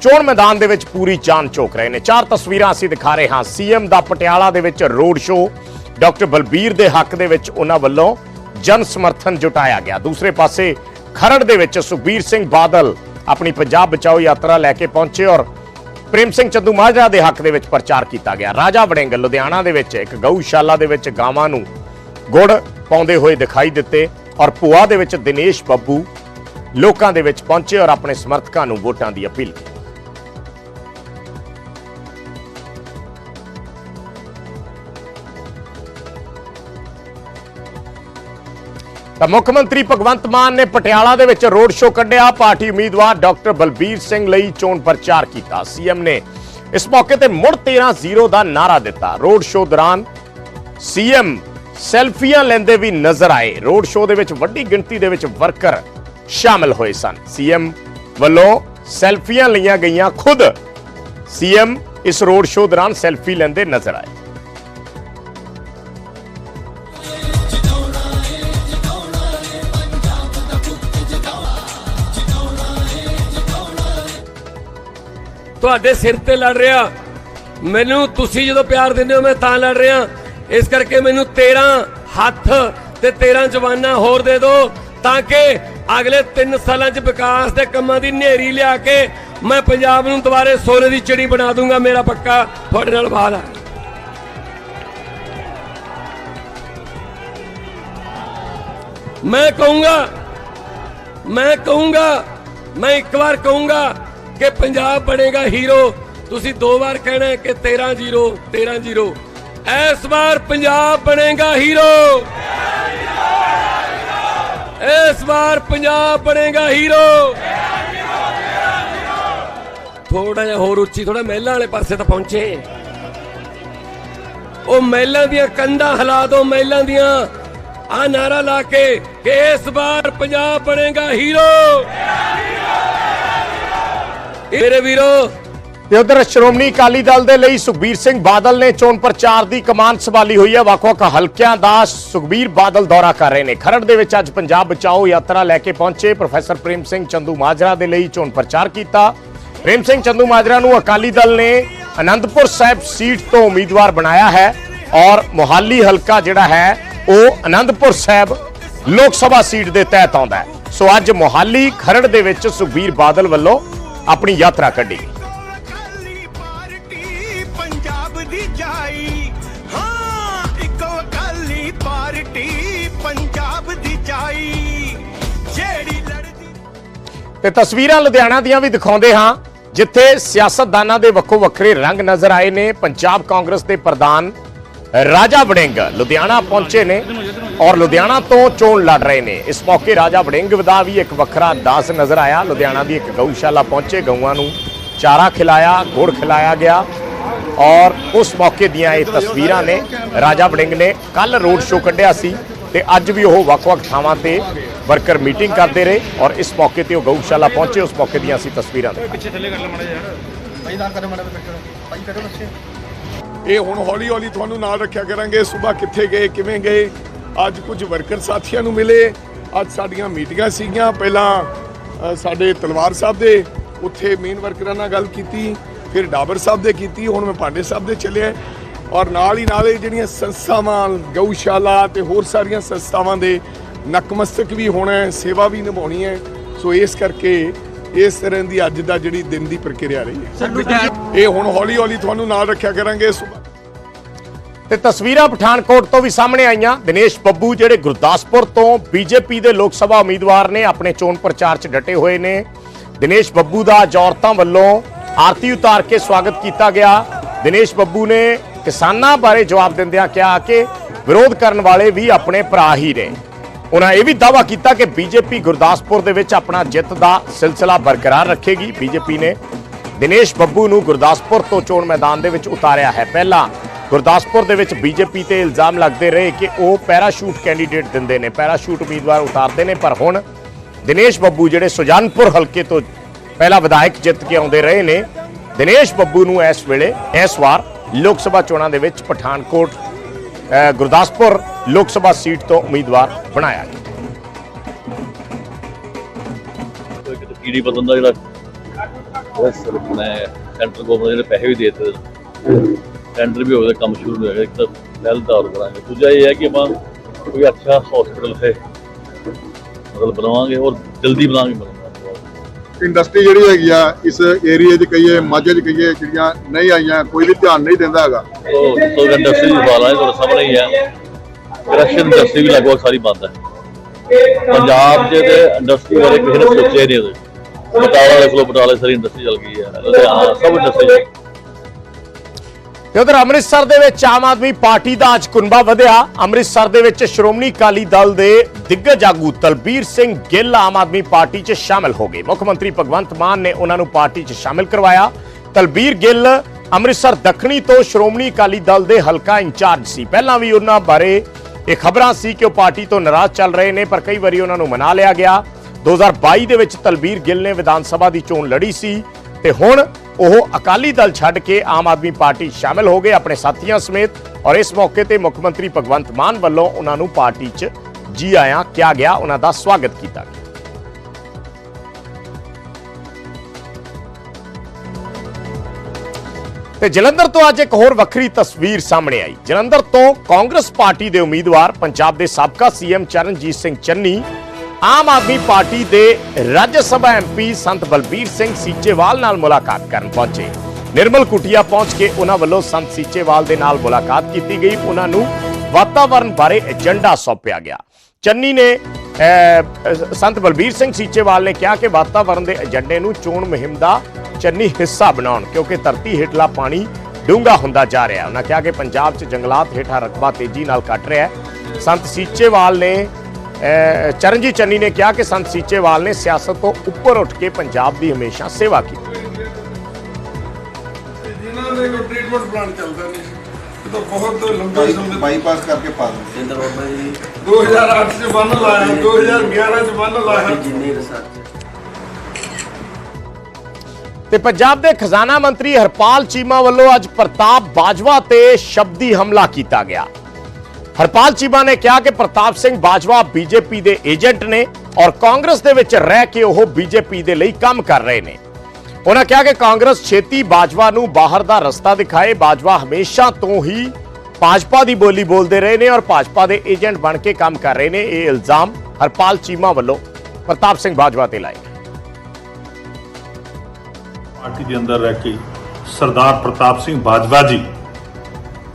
ਚੋਣ ਮੈਦਾਨ ਦੇ ਵਿੱਚ ਪੂਰੀ ਜਾਨ ਚੋਕ ਰਹੇ ਨੇ। ਚਾਰ ਤਸਵੀਰਾਂ ਅਸੀਂ ਦਿਖਾ ਰਹੇ ਹਾਂ। ਸੀਐਮ ਦਾ ਪਟਿਆਲਾ ਦੇ ਵਿੱਚ ਰੋਡ ਸ਼ੋਅ, ਡਾਕਟਰ ਬਲਬੀਰ ਦੇ ਹੱਕ ਦੇ ਵਿੱਚ ਉਹਨਾਂ ਵੱਲੋਂ ਜਨ ਸਮਰਥਨ ਜੁਟਾਇਆ ਗਿਆ। ਦੂਸਰੇ ਪਾਸੇ ਖਰੜ ਦੇ ਵਿੱਚ ਸੁਖਬੀਰ ਸਿੰਘ ਬਾਦਲ ਆਪਣੀ ਪੰਜਾਬ ਬਚਾਓ ਯਾਤਰਾ ਲੈ ਕੇ ਪਹੁੰਚੇ ਔਰ ਪ੍ਰੇਮ ਸਿੰਘ ਚੰਦੂ ਮਾਜਰਾ ਦੇ ਹੱਕ ਦੇ ਵਿੱਚ ਪ੍ਰਚਾਰ ਕੀਤਾ ਗਿਆ। ਰਾਜਾ ਵੜਿੰਗ ਲੁਧਿਆਣਾ ਦੇ ਵਿੱਚ ਇੱਕ ਗਊਸ਼ਾਲਾ ਦੇ ਵਿੱਚ ਗਾਵਾਂ ਨੂੰ ਗੁੜ ਪਾਉਂਦੇ ਹੋਏ ਦਿਖਾਈ ਦਿੱਤੇ ਔਰ ਭੂਆ ਦੇ ਵਿੱਚ ਦਿਨੇਸ਼ ਬੱਬੂ ਲੋਕਾਂ ਦੇ ਵਿੱਚ ਪਹੁੰਚੇ ਔਰ ਆਪਣੇ ਸਮਰਥਕਾਂ ਨੂੰ ਵੋਟਾਂ ਦੀ ਅਪੀਲ ਕੀਤੀ। ਤਾਂ ਮੁੱਖ ਮੰਤਰੀ ਭਗਵੰਤ ਮਾਨ ਨੇ ਪਟਿਆਲਾ ਦੇ ਵਿੱਚ ਰੋਡ ਸ਼ੋਅ ਕੱਢਿਆ। ਪਾਰਟੀ ਉਮੀਦਵਾਰ ਡਾਕਟਰ ਬਲਬੀਰ ਸਿੰਘ ਲਈ ਚੋਣ ਪ੍ਰਚਾਰ ਕੀਤਾ। ਸੀਐਮ ਨੇ ਇਸ ਮੌਕੇ ਤੇ ਮੁੜ 13-0 ਦਾ ਨਾਰਾ ਦਿੱਤਾ। ਰੋਡ ਸ਼ੋਅ ਦੌਰਾਨ ਸੀਐਮ ਸੈਲਫੀਆਂ ਲੈਂਦੇ ਵੀ ਨਜ਼ਰ ਆਏ। ਰੋਡ ਸ਼ੋਅ ਦੇ ਵਿੱਚ ਵੱਡੀ ਗਿਣਤੀ ਦੇ ਵਿੱਚ ਵਰਕਰ ਸ਼ਾਮਲ ਹੋਏ ਸਨ। ਸੀਐਮ ਵੱਲੋਂ ਸੈਲਫੀਆਂ ਲਈਆਂ ਗਈਆਂ ਖੁਦ। ਸੀਐਮ ਇਸ ਰੋਡ ਸ਼ੋਅ ਦੌਰਾਨ ਸੈਲਫੀ ਲੈਂਦੇ ਨਜ਼ਰ ਆਏ। ਤੁਹਾਡੇ ਸਿਰ ਤੇ ਲੜ ਰਿਹਾ। ਮੈਨੂੰ ਤੁਸੀਂ ਜਦੋਂ ਪਿਆਰ ਦਿੰਦੇ ਹੋ, ਮੈਂ ਤਾਂ ਲੜ ਰਿਹਾ। ਇਸ ਕਰਕੇ ਮੈਨੂੰ 13 ਹੱਥ ਤੇ 13 ਜਵਾਨਾਂ ਹੋਰ ਦੇ ਦਿਓ, ਤਾਂ ਕਿ ਅਗਲੇ 3 ਸਾਲਾਂ 'ਚ ਵਿਕਾਸ ਦੇ ਕੰਮਾਂ ਦੀ ਨੇਰੀ ਲਿਆ ਕੇ ਮੈਂ ਪੰਜਾਬ ਨੂੰ ਦੁਬਾਰੇ ਸੋਨੇ ਦੀ ਚਿੜੀ ਬਣਾ ਦੂੰਗਾ, ਮੇਰਾ ਪੱਕਾ ਤੁਹਾਡੇ ਨਾਲ ਵਾਅਦਾ। ਮੈਂ ਕਹੂੰਗਾ ਮੈਂ ਕਹੂੰਗਾ, ਮੈਂ ਇੱਕ ਵਾਰ ਕਹੂੰਗਾ ਕਿ ਪੰਜਾਬ ਬਣੇਗਾ ਹੀਰੋ। ਤੁਸੀਂ ਦੋ ਵਾਰ ਕਹਿਣਾ ਕਿ 13 0 13 0 ਇਸ ਵਾਰ ਪੰਜਾਬ ਬਣੇਗਾ ਹੀਰੋ। ਇਸ ਵਾਰ ਪੰਜਾਬ ਬਣੇਗਾ ਹੀਰੋ। ਥੋੜਾ ਜਿਹਾ ਹੋਰ ਉੱਚੀ ਥੋੜਾ ਮਹਿਲਾਂ ਵਾਲੇ ਪਾਸੇ ਤਾਂ ਪਹੁੰਚੇ। ਉਹ ਮਹਿਲਾਂ ਦੀਆਂ ਕੰਧਾਂ ਹਿਲਾ ਦੋ, ਮਹਿਲਾਂ ਦੀਆਂ। ਆ ਨਾਰਾ ਲਾ ਕੇ ਕਿ ਇਸ ਵਾਰ ਪੰਜਾਬ ਬਣੇਗਾ ਹੀਰੋ। ਮੇਰੇ ਵੀਰੋ। ਤੇ ਉਧਰ ਸ਼੍ਰੋਮਣੀ ਅਕਾਲੀ ਦਲ ਦੇ ਲਈ ਸੁਖਬੀਰ ਸਿੰਘ ਬਾਦਲ ਨੇ ਚੋਣ ਪ੍ਰਚਾਰ ਦੀ ਕਮਾਨ ਸੰਭਾਲੀ ਹੋਈ ਹੈ। ਵੱਖ-ਵੱਖ ਹਲਕਿਆਂ ਦਾ ਸੁਖਬੀਰ ਬਾਦਲ ਦੌਰਾ ਕਰ ਰਹੇ ਨੇ। ਖਰੜ ਦੇ ਵਿੱਚ ਅੱਜ ਪੰਜਾਬ ਬਚਾਓ ਯਾਤਰਾ ਲੈ ਕੇ ਪਹੁੰਚੇ ਪ੍ਰੋਫੈਸਰ ਪ੍ਰੇਮ ਸਿੰਘ ਚੰਦੂ ਮਾਜਰਾ ਦੇ ਲਈ ਚੋਣ ਪ੍ਰਚਾਰ ਕੀਤਾ। ਪ੍ਰੇਮ ਸਿੰਘ ਚੰਦੂ ਮਾਜਰਾ ਨੂੰ ਅਕਾਲੀ ਦਲ ਨੇ ਅਨੰਦਪੁਰ ਸਾਹਿਬ ਸੀਟ ਤੋਂ ਉਮੀਦਵਾਰ ਬਣਾਇਆ ਹੈ ਔਰ ਮੁਹਾਲੀ ਹਲਕਾ ਜਿਹੜਾ ਹੈ, ਉਹ ਅਨੰਦਪੁਰ ਸਾਹਿਬ ਲੋਕ ਸਭਾ ਸੀਟ ਦੇ ਤਹਿਤ ਆਉਂਦਾ ਹੈ। ਸੋ ਅੱਜ ਮੁਹਾਲੀ, ਖਰੜ ਦੇ ਵਿੱਚ ਸੁਖਬੀਰ ਬਾਦਲ ਵੱਲੋਂ ਆਪਣੀ ਯਾਤਰਾ ਕੱਢੀ। ਗਈ ਅਕਾਲੀ ਪਾਰਟੀ ਪੰਜਾਬ ਦੀ ਜਾਈ। ਹਾਂ ਇੱਕੋ ਅਕਾਲੀ ਪਾਰਟੀ ਪੰਜਾਬ ਦੀ ਜਾਈ। ਜਿਹੜੀ ਲੜਦੀ ਤੇ ਤਸਵੀਰਾਂ ਲੁਧਿਆਣਾ ਦੀਆਂ ਵੀ ਦਿਖਾਉਂਦੇ ਹਾਂ ਜਿੱਥੇ ਸਿਆਸਤਦਾਨਾਂ ਦੇ ਵੱਖੋ ਵੱਖਰੇ ਰੰਗ ਨਜ਼ਰ ਆਏ ਨੇ। ਪੰਜਾਬ ਕਾਂਗਰਸ ਦੇ ਪ੍ਰਧਾਨ ਰਾਜਾ ਵੜਿੰਗ ਲੁਧਿਆਣਾ ਪਹੁੰਚੇ ਨੇ। ਔਰ ਲੁਧਿਆਣਾ ਤੋਂ ਚੋਣ ਲੜ ਰਹੇ ਨੇ। ਇਸ ਮੌਕੇ ਰਾਜਾ ਵੜਿੰਗ ਦਾ ਵੀ ਇੱਕ ਵੱਖਰਾ ਅੰਦਾਜ਼ ਨਜ਼ਰ ਆਇਆ। ਲੁਧਿਆਣਾ ਦੀ ਇੱਕ ਗਊਸ਼ਾਲਾ ਪਹੁੰਚੇ। ਗਊਆਂ ਨੂੰ ਚਾਰਾ ਖਿਲਾਇਆ ਗੁੜ ਖਿਲਾਇਆ ਗਿਆ ਔਰ ਉਸ ਮੌਕੇ ਦੀਆਂ ਇਹ ਤਸਵੀਰਾਂ ਨੇ। ਰਾਜਾ ਵੜਿੰਗ ਨੇ ਕੱਲ ਰੋਡ ਸ਼ੋਅ ਕੱਢਿਆ ਸੀ ਤੇ ਅੱਜ ਵੀ ਉਹ ਵੱਖ-ਵੱਖ ਥਾਵਾਂ ਤੇ ਵਰਕਰ ਮੀਟਿੰਗ ਕਰਦੇ ਰਹੇ ਔਰ ਇਸ ਮੌਕੇ ਤੇ ਉਹ ਗਊਸ਼ਾਲਾ ਪਹੁੰਚੇ। ਉਸ ਮੌਕੇ ਦੀਆਂ ਅਸੀਂ ਤਸਵੀਰਾਂ ਦਿਖਾਈਆਂ ਇਹ ਹੁਣ ਹੌਲੀ ਹੌਲੀ ਤੁਹਾਨੂੰ ਨਾਲ ਰੱਖਿਆ ਕਰਾਂਗੇ। ਸਵੇਰ ਕਿੱਥੇ ਗਏ ਕਿਵੇਂ ਗਏ? ਅੱਜ ਕੁਝ ਵਰਕਰ ਸਾਥੀਆਂ ਨੂੰ ਮਿਲੇ। ਅੱਜ ਸਾਡੀਆਂ ਮੀਟਿੰਗਾਂ ਸੀਗੀਆਂ। ਪਹਿਲਾਂ ਸਾਡੇ ਤਲਵਾਰ ਸਾਹਿਬ ਦੇ ਉੱਥੇ ਮੇਨ ਵਰਕਰਾਂ ਨਾਲ ਗੱਲ ਕੀਤੀ। ਫਿਰ ਡਾਬਰ ਸਾਹਿਬ ਦੇ ਕੀਤੀ। ਹੁਣ ਮੈਂ ਪਾਂਡੇ ਸਾਹਿਬ ਦੇ ਚੱਲਿਆ। ਔਰ ਨਾਲ ਹੀ ਨਾਲ ਇਹ ਜਿਹੜੀਆਂ ਸੰਸਥਾਵਾਂ ਗਊਸ਼ਾਲਾ ਤੇ ਹੋਰ ਸਾਰੀਆਂ ਸੰਸਥਾਵਾਂ ਦੇ ਨਕਮਸਤਕ ਵੀ ਹੋਣਾ ਹੈ ਸੇਵਾ ਵੀ ਨਿਭਾਉਣੀ ਹੈ। ਸੋ ਇਸ ਕਰਕੇ ਇਸ ਤਰ੍ਹਾਂ ਦੀ ਅੱਜ ਦਾ ਜਿਹੜੀ ਦਿਨ ਦੀ ਪ੍ਰਕਿਰਿਆ ਰਹੀ ਹੈ। ਇਹ ਹੁਣ ਹੌਲੀ ਹੌਲੀ ਤੁਹਾਨੂੰ ਨਾਲ ਰੱਖਿਆ ਕਰਾਂਗੇ। ਤੇ ਤਸਵੀਰਾਂ ਪਠਾਨਕੋਟ ਤੋਂ ਵੀ ਸਾਹਮਣੇ ਆਈਆਂ। ਦਿਨੇਸ਼ ਬੱਬੂ ਜਿਹੜੇ ਗੁਰਦਾਸਪੁਰ ਤੋਂ ਬੀਜੇਪੀ ਦੇ ਲੋਕ ਸਭਾ ਉਮੀਦਵਾਰ ਨੇ, ਆਪਣੇ ਚੋਣ ਪ੍ਰਚਾਰ 'ਚ ਡਟੇ ਹੋਏ ਨੇ। ਦਿਨੇਸ਼ ਬੱਬੂ ਦਾ ਅੱਜ ਔਰਤਾਂ ਵੱਲੋਂ ਆਰਤੀ ਉਤਾਰ ਕੇ ਸਵਾਗਤ ਕੀਤਾ ਗਿਆ। ਦਿਨੇਸ਼ ਬੱਬੂ ਨੇ ਕਿਸਾਨਾਂ ਬਾਰੇ ਜਵਾਬ ਦਿੰਦਿਆਂ ਕਿਹਾ ਕਿ ਵਿਰੋਧ ਕਰਨ ਵਾਲੇ ਵੀ ਆਪਣੇ ਭਰਾ ਹੀ ਨੇ। ਉਹਨਾਂ ਇਹ ਵੀ ਦਾਅਵਾ ਕੀਤਾ ਕਿ ਬੀਜੇਪੀ ਗੁਰਦਾਸਪੁਰ ਦੇ ਵਿੱਚ ਆਪਣਾ ਜਿੱਤ ਦਾ ਸਿਲਸਿਲਾ ਬਰਕਰਾਰ ਰੱਖੇਗੀ। ਬੀਜੇਪੀ ਨੇ ਦਿਨੇਸ਼ ਬੱਬੂ ਨੂੰ ਗੁਰਦਾਸਪੁਰ ਤੋਂ ਚੋਣ ਮੈਦਾਨ ਦੇ ਵਿੱਚ ਉਤਾਰਿਆ ਹੈ। ਪਹਿਲਾਂ ਗੁਰਦਾਸਪੁਰ ਦੇ ਵਿੱਚ ਬੀਜੇਪੀ ਤੇ ਇਲਜ਼ਾਮ ਲੱਗਦੇ ਰਹੇ ਕਿ ਉਹ ਪੈਰਾਸ਼ੂਟ ਕੈਂਡੀਡੇਟ ਦਿੰਦੇ ਨੇ, ਪੈਰਾਸ਼ੂਟ ਉਮੀਦਵਾਰ ਉਤਾਰਦੇ ਨੇ, ਪਰ ਹੁਣ ਦਿਨੇਸ਼ ਬੱਬੂ ਜਿਹੜੇ ਸੁਜਾਨਪੁਰ ਹਲਕੇ ਤੋਂ ਪਹਿਲਾ ਵਿਧਾਇਕ ਜਿੱਤ ਕੇ ਆਉਂਦੇ ਰਹੇ ਨੇ, ਦਿਨੇਸ਼ ਬੱਬੂ ਨੂੰ ਇਸ ਵੇਲੇ, ਇਸ ਵਾਰ ਲੋਕ ਸਭਾ ਚੋਣਾਂ ਦੇ ਵਿੱਚ ਪਠਾਨਕੋਟ ਗੁਰਦਾਸਪੁਰ ਲੋਕ ਸਭਾ ਸੀਟ ਤੋਂ ਉਮੀਦਵਾਰ ਬਣਾਇਆ ਗਿਆ। ਕੋਈ ਬਦਲਣ ਦਾ ਜਿਹੜਾ ਬਸ ਮੈਂ ਸੈਂਟਰ ਗਵਰਨਮੈਂਟ ਜਿਹੜੇ ਪੈਸੇ ਵੀ ਦੇ ਦਿੱਤੇ। ਵੀ ਹੋ ਗਿਆ ਕੰਮ ਸ਼ੁਰੂ ਹੋ ਗਿਆ ਇੱਕ ਤਾਂ ਪਹਿਲ ਦੌਰ ਕਰਾਂਗੇ ਦੂਜਾ ਇਹ ਹੈ ਕਿ ਆਪਾਂ ਕੋਈ ਅੱਛਾ ਹਸਪੀਟਲ ਹੈ ਮਤਲਬ ਬਣਾਵਾਂਗੇ ਔਰ ਜਲਦੀ ਬਣਾਵਾਂਗੇ। ਇੰਡਸਟਰੀ ਜਿਹੜੀ ਹੈਗੀ ਆ ਇਸ ਏਰੀਏ 'ਚ ਕਹੀਏ ਮਾਝੇ 'ਚ ਕਹੀਏ ਜਿਹੜੀਆਂ ਨਹੀਂ ਆਈਆਂ ਕੋਈ ਵੀ ਧਿਆਨ ਨਹੀਂ ਦਿੰਦਾ ਹੈਗਾ। ਉਹ ਤੋਂ ਇੰਡਸਟਰੀ ਦੀ ਸਵਾਲ ਹੈ ਤੁਹਾਡੇ ਸਾਹਮਣੇ ਹੀ ਹੈ ਰਸ਼ੀਅਨ ਇੰਡਸਟਰੀ ਵੀ ਲਗਭਗ ਸਾਰੀ ਬੰਦ ਹੈ। ਪੰਜਾਬ 'ਚ ਤੇ ਇੰਡਸਟਰੀ ਬਾਰੇ ਕਿਸੇ ਨੇ ਸੋਚਿਆ ਨਹੀਂ ਉਹਦੇ ਬਟਾਲਾ ਦੇ ਕੋਲ ਬਟਾਲੇ ਸਾਰੀ ਇੰਡਸਟਰੀ ਚੱਲ ਗਈ ਹੈ। ਲੁਧਿਆਣਾ ਸਭ ਇੰਡਸਟਰੀ ਉਧਰ ਅੰਮ੍ਰਿਤਸਰ ਦੇ ਵਿੱਚ ਆਮ ਆਦਮੀ ਪਾਰਟੀ ਦਾ ਅੱਜ ਕੁਨਬਾ ਵਧਿਆ। ਅੰਮ੍ਰਿਤਸਰ ਦੇ ਵਿੱਚ ਸ਼੍ਰੋਮਣੀ ਅਕਾਲੀ ਦਲ ਦੇ ਦਿੱਗਜ ਆਗੂ ਤਲਬੀਰ ਸਿੰਘ ਗਿੱਲ ਆਮ ਆਦਮੀ ਪਾਰਟੀ 'ਚ ਸ਼ਾਮਲ ਹੋ ਗਏ। ਮੁੱਖ ਮੰਤਰੀ ਭਗਵੰਤ ਮਾਨ ਨੇ ਉਹਨਾਂ ਨੂੰ ਪਾਰਟੀ 'ਚ ਸ਼ਾਮਲ ਕਰਵਾਇਆ। ਤਲਬੀਰ ਗਿੱਲ ਅੰਮ੍ਰਿਤਸਰ ਦੱਖਣੀ ਤੋਂ ਸ਼੍ਰੋਮਣੀ ਅਕਾਲੀ ਦਲ ਦੇ ਹਲਕਾ ਇੰਚਾਰਜ ਸੀ। ਪਹਿਲਾਂ ਵੀ ਉਹਨਾਂ ਬਾਰੇ ਇਹ ਖਬਰਾਂ ਸੀ ਕਿ ਉਹ ਪਾਰਟੀ ਤੋਂ ਨਾਰਾਜ਼ ਚੱਲ ਰਹੇ ਨੇ, ਪਰ ਕਈ ਵਾਰੀ ਉਹਨਾਂ ਨੂੰ ਮਨਾ ਲਿਆ ਗਿਆ। 2022 ਦੇ ਵਿੱਚ ਤਲਬੀਰ ਗਿੱਲ ਨੇ ਵਿਧਾਨ ਸਭਾ ਦੀ ਚੋਣ ਲੜੀ ਸੀ ਤੇ ਹੁਣ ਉਹ ਅਕਾਲੀ ਦਲ ਛੱਡ ਕੇ ਆਮ ਆਦਮੀ ਪਾਰਟੀ ਸ਼ਾਮਿਲ ਹੋ ਗਏ ਆਪਣੇ ਸਾਥੀਆਂ ਸਮੇਤ ਔਰ ਇਸ ਮੌਕੇ ਤੇ ਮੁੱਖ ਮੰਤਰੀ ਭਗਵੰਤ ਮਾਨ ਵੱਲੋਂ ਉਹਨਾਂ ਨੂੰ ਪਾਰਟੀ 'ਚ ਜੀ ਆਇਆਂ ਕਿਹਾ ਗਿਆ, ਉਹਨਾਂ ਦਾ ਸਵਾਗਤ ਕੀਤਾ ਗਿਆ। ਤੇ ਜਲੰਧਰ ਤੋਂ ਅੱਜ ਇੱਕ ਹੋਰ ਵੱਖਰੀ ਤਸਵੀਰ ਸਾਹਮਣੇ ਆਈ। ਜਲੰਧਰ ਤੋਂ ਕਾਂਗਰਸ ਪਾਰਟੀ ਦੇ ਉਮੀਦਵਾਰ, ਪੰਜਾਬ ਦੇ ਸਾਬਕਾ ਸੀਐਮ ਚਰਨਜੀਤ ਸਿੰਘ ਚੰਨੀ ਆਮ ਆਦਮੀ ਪਾਰਟੀ ਦੇ ਰਾਜ ਸਭਾ ਐਮਪੀ ਸੰਤ ਬਲਬੀਰ ਸਿੰਘ ਸੀਚੇਵਾਲ ਨਾਲ ਮੁਲਾਕਾਤ ਕਰਨ ਪਹੁੰਚੇ। ਨਿਰਮਲ ਕੁਟੀਆ ਪਹੁੰਚ ਕੇ ਉਹਨਾਂ ਵੱਲੋਂ ਸੰਤ ਸੀਚੇਵਾਲ ਦੇ ਨਾਲ ਮੁਲਾਕਾਤ ਕੀਤੀ ਗਈ। ਉਹਨਾਂ ਨੂੰ ਵਾਤਾਵਰਣ ਬਾਰੇ ਏਜੰਡਾ ਸੌਂਪਿਆ ਗਿਆ। ਚੰਨੀ ਨੇ ਸੰਤ ਬਲਬੀਰ ਸਿੰਘ ਸੀਚੇਵਾਲ ਨੇ ਕਿਹਾ ਕਿ ਵਾਤਾਵਰਣ ਦੇ ਏਜੰਡੇ ਨੂੰ ਚੋਣ ਮੁਹਿੰਮ ਦਾ ਚੰਨੀ ਹਿੱਸਾ ਬਣਾਉਣ ਕਿਉਂਕਿ ਧਰਤੀ ਹੇਠਲਾ ਪਾਣੀ ਡੂੰਘਾ ਹੁੰਦਾ ਜਾ ਰਿਹਾ ਉਹਨਾਂ ਕਿਹਾ ਕਿ ਪੰਜਾਬ 'ਚ ਜੰਗਲਾਤ ਹੇਠਾਂ ਰਕਬਾ ਤੇਜ਼ੀ ਨਾਲ ਘਟ ਰਿਹਾ ਹੈ। ਸੰਤ ਸੀਚੇਵਾਲ ਨੇ ਚਰਨਜੀਤ ਚੰਨੀ ਨੇ ਕਿਹਾ ਕਿ ਸੰਤ ਸੀਚੇਵਾਲ ਨੇ ਸਿਆਸਤ ਤੋਂ ਉੱਪਰ ਉੱਠ ਕੇ ਪੰਜਾਬ ਦੀ ਹਮੇਸ਼ਾ ਸੇਵਾ ਕੀਤੀ। ਇਹਨਾਂ ਦੇ ਕੋਈ ਟ੍ਰੀਟਮੈਂਟ ਪਲਾਨ ਚੱਲਦਾ ਨਹੀਂ ਇਹ ਤਾਂ ਬਹੁਤ ਲੰਬੇ ਸਮੇਂ ਬਾਈਪਾਸ ਕਰਕੇ ਪਾ ਦਿੰਦੇ 2008 ਚ ਬੰਨ ਲਾਇਆ 2011 ਚ ਬੰਨ ਲਾਇਆ। ਤੇ ਪੰਜਾਬ ਦੇ ਖਜ਼ਾਨਾ ਮੰਤਰੀ ਹਰਪਾਲ ਚੀਮਾ ਵੱਲੋਂ ਅੱਜ ਪ੍ਰਤਾਪ ਬਾਜਵਾ ਤੇ ਸ਼ਬਦੀ ਹਮਲਾ ਕੀਤਾ ਗਿਆ। ਹਰਪਾਲ ਚੀਮਾ ਨੇ ਕਿਹਾ ਕਿ ਪ੍ਰਤਾਪ ਸਿੰਘ ਬਾਜਵਾ ਬੀਜੇਪੀ ਦੇ ਏਜੰਟ ਨੇ ਔਰ ਕਾਂਗਰਸ ਦੇ ਵਿੱਚ ਰਹਿ ਕੇ ਉਹ ਬੀਜੇਪੀ ਦੇ ਲਈ ਕੰਮ ਕਰ ਰਹੇ ਨੇ। ਉਹਨਾਂ ਕਿਹਾ ਕਿ ਕਾਂਗਰਸ ਛੇਤੀ ਬਾਜਵਾ ਨੂੰ ਬਾਹਰ ਦਾ ਰਸਤਾ ਦਿਖਾਏ। ਬਾਜਵਾ ਹਮੇਸ਼ਾ ਤੋਂ ਹੀ ਭਾਜਪਾ ਦੀ ਬੋਲੀ ਬੋਲਦੇ ਰਹੇ ਨੇ ਔਰ ਭਾਜਪਾ ਦੇ ਏਜੰਟ ਬਣ ਕੇ ਕੰਮ ਕਰ ਰਹੇ ਨੇ। ਇਹ ਇਲਜ਼ਾਮ ਹਰਪਾਲ ਚੀਮਾ ਵੱਲੋਂ ਪ੍ਰਤਾਪ ਸਿੰਘ ਬਾਜਵਾ ਤੇ ਲਾਏ ਪਾਰਟੀ ਦੇ ਅੰਦਰ ਰਹਿ ਕੇ ਸਰਦਾਰ ਪ੍ਰਤਾਪ ਸਿੰਘ ਬਾਜਵਾ ਜੀ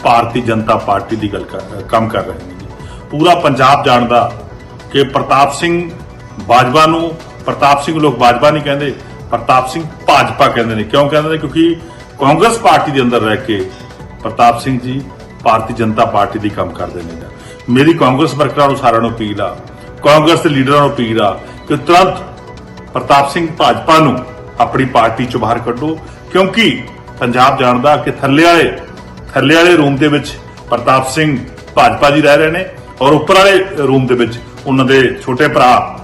ਭਾਰਤੀ ਜਨਤਾ ਪਾਰਟੀ ਦੀ ਗੱਲ ਕਰ ਕੰਮ ਕਰ ਰਹੇ ਨੇ ਜੀ। ਪੂਰਾ ਪੰਜਾਬ ਜਾਣਦਾ ਕਿ ਪ੍ਰਤਾਪ ਸਿੰਘ ਬਾਜਵਾ ਨੂੰ, ਪ੍ਰਤਾਪ ਸਿੰਘ ਲੋਕ ਬਾਜਵਾ ਨਹੀਂ ਕਹਿੰਦੇ, ਪ੍ਰਤਾਪ ਸਿੰਘ ਭਾਜਪਾ ਕਹਿੰਦੇ ਨੇ। ਕਿਉਂ ਕਹਿੰਦੇ ਨੇ? ਕਿਉਂਕਿ ਕਾਂਗਰਸ ਪਾਰਟੀ ਦੇ ਅੰਦਰ ਰਹਿ ਕੇ ਪ੍ਰਤਾਪ ਸਿੰਘ ਜੀ ਭਾਰਤੀ ਜਨਤਾ ਪਾਰਟੀ ਦੀ ਕੰਮ ਕਰਦੇ ਨੇ। ਮੇਰੀ ਕਾਂਗਰਸ ਵਰਕਰਾਂ ਨੂੰ ਸਾਰਿਆਂ ਨੂੰ ਅਪੀਲ ਆ, ਕਾਂਗਰਸ ਦੇ ਲੀਡਰਾਂ ਨੂੰ ਅਪੀਲ ਆ ਕਿ ਤੁਰੰਤ ਪ੍ਰਤਾਪ ਸਿੰਘ ਭਾਜਪਾ ਨੂੰ ਆਪਣੀ ਪਾਰਟੀ ਚੋਂ ਬਾਹਰ ਕੱਢੋ। ਕਿਉਂਕਿ ਪੰਜਾਬ ਜਾਣਦਾ ਕਿ ਥੱਲੇ ਵਾਲੇ ਥੱਲੇ ਵਾਲੇ ਰੂਮ ਦੇ ਵਿੱਚ ਪ੍ਰਤਾਪ ਸਿੰਘ ਭਾਜਪਾ ਜੀ ਰਹਿ ਰਹੇ ਨੇ ਔਰ ਉੱਪਰ ਵਾਲੇ ਰੂਮ ਦੇ ਵਿੱਚ ਉਹਨਾਂ ਦੇ ਛੋਟੇ ਭਰਾ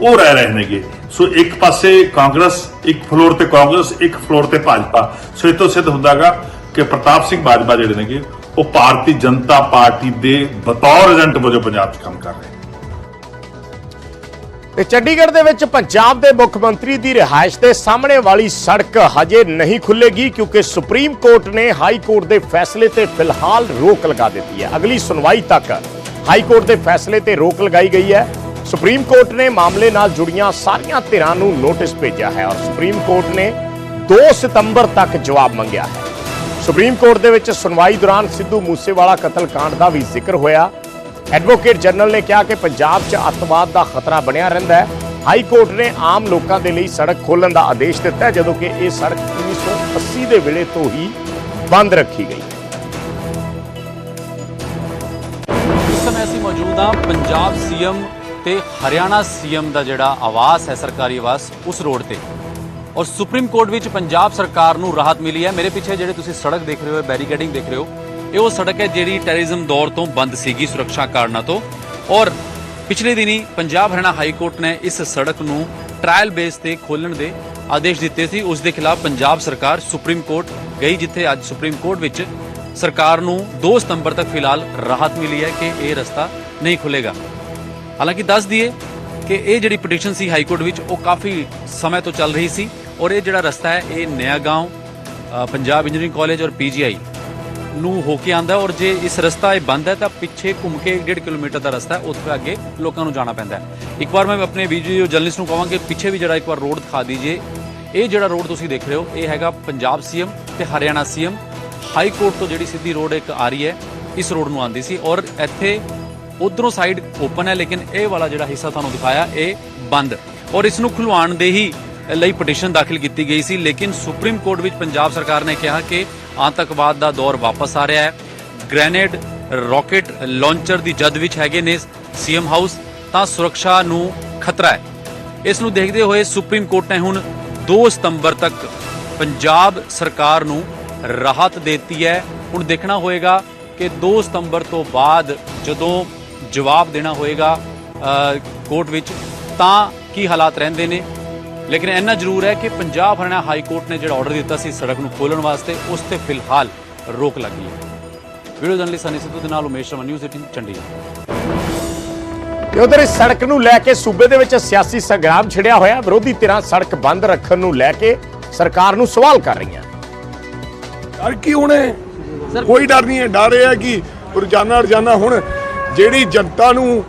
ਉਹ ਰਹਿ ਰਹੇ ਨੇਗੇ। ਸੋ ਇੱਕ ਪਾਸੇ ਕਾਂਗਰਸ, ਇੱਕ ਫਲੋਰ ਤੇ ਕਾਂਗਰਸ, ਇੱਕ ਫਲੋਰ ਤੇ ਭਾਜਪਾ। ਸੋ ਇਹ ਤੋਂ ਸਿੱਧ ਹੁੰਦਾਗਾ ਕਿ ਪ੍ਰਤਾਪ ਸਿੰਘ ਬਾਜਵਾ ਜਿਹੜੇ ਨੇਗੇ, ਉਹ ਭਾਰਤੀ ਜਨਤਾ ਪਾਰਟੀ ਦੇ ਬਤੌਰ ਏਜੰਟ ਵਜੋਂ ਪੰਜਾਬ 'ਚ ਕੰਮ ਕਰ ਰਹੇ ਨੇ। ਤੇ ਚੰਡੀਗੜ੍ਹ ਦੇ ਵਿੱਚ ਪੰਜਾਬ ਦੇ ਮੁੱਖ ਮੰਤਰੀ ਦੀ ਰਿਹਾਇਸ਼ ਦੇ ਸਾਹਮਣੇ ਵਾਲੀ ਸੜਕ ਹਜੇ ਨਹੀਂ ਖੁੱਲੇਗੀ ਕਿਉਂਕਿ ਸੁਪਰੀਮ ਕੋਰਟ ਨੇ ਹਾਈ ਕੋਰਟ ਦੇ ਫੈਸਲੇ ਤੇ ਫਿਲਹਾਲ ਰੋਕ ਲਗਾ ਦਿੱਤੀ ਹੈ। ਅਗਲੀ ਸੁਣਵਾਈ ਤੱਕ ਹਾਈ ਕੋਰਟ ਦੇ ਫੈਸਲੇ ਤੇ ਰੋਕ ਲਗਾਈ ਗਈ ਹੈ। ਸੁਪਰੀਮ ਕੋਰਟ ਨੇ ਮਾਮਲੇ ਨਾਲ ਜੁੜੀਆਂ ਸਾਰੀਆਂ ਧਿਰਾਂ ਨੂੰ ਨੋਟਿਸ ਭੇਜਿਆ ਹੈ ਔਰ ਸੁਪਰੀਮ ਕੋਰਟ ਨੇ 2 ਸਤੰਬਰ ਤੱਕ ਜਵਾਬ ਮੰਗਿਆ ਹੈ। ਸੁਪਰੀਮ ਕੋਰਟ ਦੇ ਵਿੱਚ ਸੁਣਵਾਈ ਦੌਰਾਨ ਸਿੱਧੂ ਮੂਸੇਵਾਲਾ ਕਤਲकांड ਦਾ ਵੀ ਜ਼ਿਕਰ ਹੋਇਆ। ਐਡਵੋਕੇਟ ਜਨਰਲ ਨੇ ਕਿਹਾ ਕਿ ਪੰਜਾਬ 'ਚ ਅੱਤਵਾਦ ਦਾ ਖਤਰਾ ਬਣਿਆ ਰਹਿੰਦਾ ਹੈ। ਹਾਈ ਕੋਰਟ ਨੇ ਆਮ ਲੋਕਾਂ ਦੇ ਲਈ ਸੜਕ ਖੋਲਣ ਦਾ ਆਦੇਸ਼ ਦਿੱਤਾ ਜਦੋਂ ਕਿ ਇਹ ਸੜਕ 1980 ਦੇ ਵੇਲੇ ਤੋਂ ਹੀ ਬੰਦ ਰੱਖੀ ਗਈ। ਇਸ ਸਮੇਂ ਅਸੀਂ ਮੌਜੂਦ ਹਾਂ ਪੰਜਾਬ ਸੀਐਮ ਤੇ ਹਰਿਆਣਾ ਸੀਐਮ ਦਾ ਜਿਹੜਾ ਆਵਾਸ ਹੈ, ਸਰਕਾਰੀ ਆਵਾਸ, ਉਸ ਰੋਡ ਤੇ। ਔਰ ਸੁਪਰੀਮ ਕੋਰਟ ਵਿੱਚ ਪੰਜਾਬ ਸਰਕਾਰ ਨੂੰ ਰਾਹਤ ਮਿਲੀ ਹੈ। ਮੇਰੇ ਪਿੱਛੇ ਜਿਹੜੇ ਤੁਸੀਂ ਸੜਕ ਦੇਖ ਰਹੇ ਹੋ ਬੈਰੀਕੇਡਿੰਗ ਦੇਖ ਰਹੇ ਹੋ ਇਹ ਉਹ ਸੜਕ ਹੈ ਜਿਹੜੀ ਟੈਰਰਿਜ਼ਮ ਦੌਰ ਤੋਂ ਬੰਦ ਸੀਗੀ ਸੁਰੱਖਿਆ ਕਾਰਨਾਂ ਤੋਂ। ਔਰ ਪਿਛਲੇ ਦਿਨੀ ਪੰਜਾਬ ਹਰਿਆਣਾ ਹਾਈ ਕੋਰਟ ਨੇ ਇਸ ਸੜਕ ਨੂੰ ਟ੍ਰਾਇਲ ਬੇਸ ਤੇ ਖੋਲਣ ਦੇ ਆਦੇਸ਼ ਦਿੱਤੇ ਸੀ। ਉਸ ਦੇ ਖਿਲਾਫ ਪੰਜਾਬ ਸਰਕਾਰ ਸੁਪਰੀਮ ਕੋਰਟ ਗਈ, ਜਿੱਥੇ ਅੱਜ ਸੁਪਰੀਮ ਕੋਰਟ ਵਿੱਚ ਸਰਕਾਰ ਨੂੰ 2 ਸਤੰਬਰ ਤੱਕ ਫਿਲਹਾਲ ਰਾਹਤ ਮਿਲੀ ਹੈ ਕਿ ਇਹ ਰਸਤਾ ਨਹੀਂ ਖੁੱਲੇਗਾ ਹਾਲਾਂਕਿ ਦੱਸ ਦਈਏ ਕਿ ਇਹ ਜਿਹੜੀ ਪਟੀਸ਼ਨ ਸੀ ਹਾਈ ਕੋਰਟ ਵਿੱਚ, ਉਹ ਕਾਫੀ ਸਮੇਂ ਤੋਂ ਚੱਲ ਰਹੀ ਸੀ। ਔਰ ਇਹ ਜਿਹੜਾ ਰਸਤਾ ਹੈ, ਇਹ ਨਿਆ ਗਾਉਂ ਪੰਜਾਬ ਇੰਜੀਨੀਅਰਿੰਗ ਕਾਲਜ ਔਰ ਪੀਜੀਆਈ ਨੂੰ ਹੋ ਕੇ ਆਂਦਾ ਔਰ ਜੇ ਇਸ ਰਸਤਾ ਇਹ ਬੰਦ ਹੈ ਤਾਂ ਪਿੱਛੇ ਘੁੰਮ ਕੇ 1.5 ਕਿਲੋਮੀਟਰ ਦਾ ਰਸਤਾ ਹੈ, ਉੱਥੇ ਅੱਗੇ ਲੋਕਾਂ ਨੂੰ ਜਾਣਾ ਪੈਂਦਾ ਹੈ। ਇੱਕ ਵਾਰ ਮੈਂ ਆਪਣੇ ਵੀਡੀਓ ਜਰਨਲਿਸਟ ਨੂੰ ਕਹਾਂਗਾ ਕਿ ਪਿੱਛੇ ਵੀ ਜਿਹੜਾ ਇੱਕ ਵਾਰ ਰੋਡ ਦਿਖਾ ਦਈजिए ਇਹ ਜਿਹੜਾ ਰੋਡ ਤੁਸੀਂ ਦੇਖ ਰਹੇ ਹੋ, ਇਹ ਹੈਗਾ ਪੰਜਾਬ ਸੀਐਮ ਤੇ ਹਰਿਆਣਾ ਸੀਐਮ। ਹਾਈ ਕੋਰਟ ਤੋਂ ਜਿਹੜੀ ਸਿੱਧੀ ਰੋਡ ਇੱਕ ਆ ਰਹੀ ਹੈ, ਇਸ ਰੋਡ ਨੂੰ ਆਂਦੀ ਸੀ ਔਰ ਇੱਥੇ ਉਧਰੋਂ ਸਾਈਡ ਓਪਨ ਹੈ, ਲੇਕਿਨ ਇਹ ਵਾਲਾ ਜਿਹੜਾ ਹਿੱਸਾ ਤੁਹਾਨੂੰ ਦਿਖਾਇਆ, ਇਹ ਬੰਦ। ਔਰ ਇਸ ਨੂੰ ਖੁਲਵਾਉਣ ਦੇ ਹੀ ਲਈ ਪਟੀਸ਼ਨ ਦਾਖਲ ਕੀਤੀ ਗਈ ਸੀ, ਲੇਕਿਨ ਸੁਪਰੀਮ ਕੋਰਟ ਵਿੱਚ ਪੰਜਾਬ ਸਰਕਾਰ ਨੇ ਕਿਹਾ ਕਿ ਆਤੰਕਵਾਦ ਦਾ ਦੌਰ ਵਾਪਸ ਆ ਰਿਹਾ ਹੈ। ਗ੍ਰੈਨੇਡ ਰਾਕੇਟ ਲਾਂਚਰ ਦੀ ਜਦ ਵਿੱਚ ਹੈਗੇ ਨੇ ਸੀਐਮ ਹਾਊਸ ਤਾਂ ਸੁਰੱਖਿਆ ਨੂੰ ਖਤਰਾ ਹੈ। ਇਸ ਨੂੰ ਦੇਖਦੇ ਹੋਏ ਸੁਪਰੀਮ ਕੋਰਟ ਨੇ ਹੁਣ 2 ਸਤੰਬਰ ਤੱਕ ਪੰਜਾਬ ਸਰਕਾਰ ਨੂੰ ਰਾਹਤ ਦਿੱਤੀ ਹੈ। ਹੁਣ ਦੇਖਣਾ ਹੋਏਗਾ ਕਿ 2 ਸਤੰਬਰ ਤੋਂ ਬਾਅਦ ਜਦੋਂ ਜਵਾਬ ਦੇਣਾ ਹੋਏਗਾ ਕੋਰਟ ਵਿੱਚ, ਤਾਂ ਕੀ ਹਾਲਾਤ ਰਹਿੰਦੇ ਨੇ? ਲੇਕਿਨ ਇੰਨਾ ਜ਼ਰੂਰ ਹੈ ਕਿ ਪੰਜਾਬ ਹਰਿਆਣਾ ਹਾਈ ਕੋਰਟ ਨੇ ਜਿਹੜਾ ਆਰਡਰ ਦਿੱਤਾ ਸੀ ਸੜਕ ਨੂੰ ਖੋਲਣ ਵਾਸਤੇ ਉਸ ਤੇ ਫਿਲਹਾਲ ਰੋਕ ਲੱਗੀ ਹੈ। ਵੀਡੀਓ ਜਰਨਲਿਸਟ ਸਨੀ ਸਿੱਧੂ ਦੇ ਨਾਲ ਉਮੇਸ਼ ਸ਼ਰਮਾ ਨਿਊਜ਼ 18 ਚੰਡੀਗੜ੍ਹ। ਤੇ ਉਧਰ ਇਸ ਸੜਕ ਨੂੰ ਲੈ ਕੇ ਸੂਬੇ ਦੇ ਵਿੱਚ ਸਿਆਸੀ ਸੰਗਰਾਮ ਛਿੜਿਆ ਹੋਇਆ। ਵਿਰੋਧੀ ਧਿਰਾਂ ਸੜਕ ਬੰਦ ਰੱਖਣ ਨੂੰ ਲੈ ਕੇ ਸਰਕਾਰ ਨੂੰ ਸਵਾਲ ਕਰ ਰਹੀਆਂ। ਡਰ ਕੀ ਹੋਣਾ? ਕੋਈ ਡਰ ਨਹੀਂ ਹੈ। ਡਰ ਇਹ ਹੈ ਕਿ ਰੋਜ਼ਾਨਾ ਰੋਜ਼ਾਨਾ ਹੁਣ ਜਿਹੜੀ ਜਨਤਾ ਨੂੰ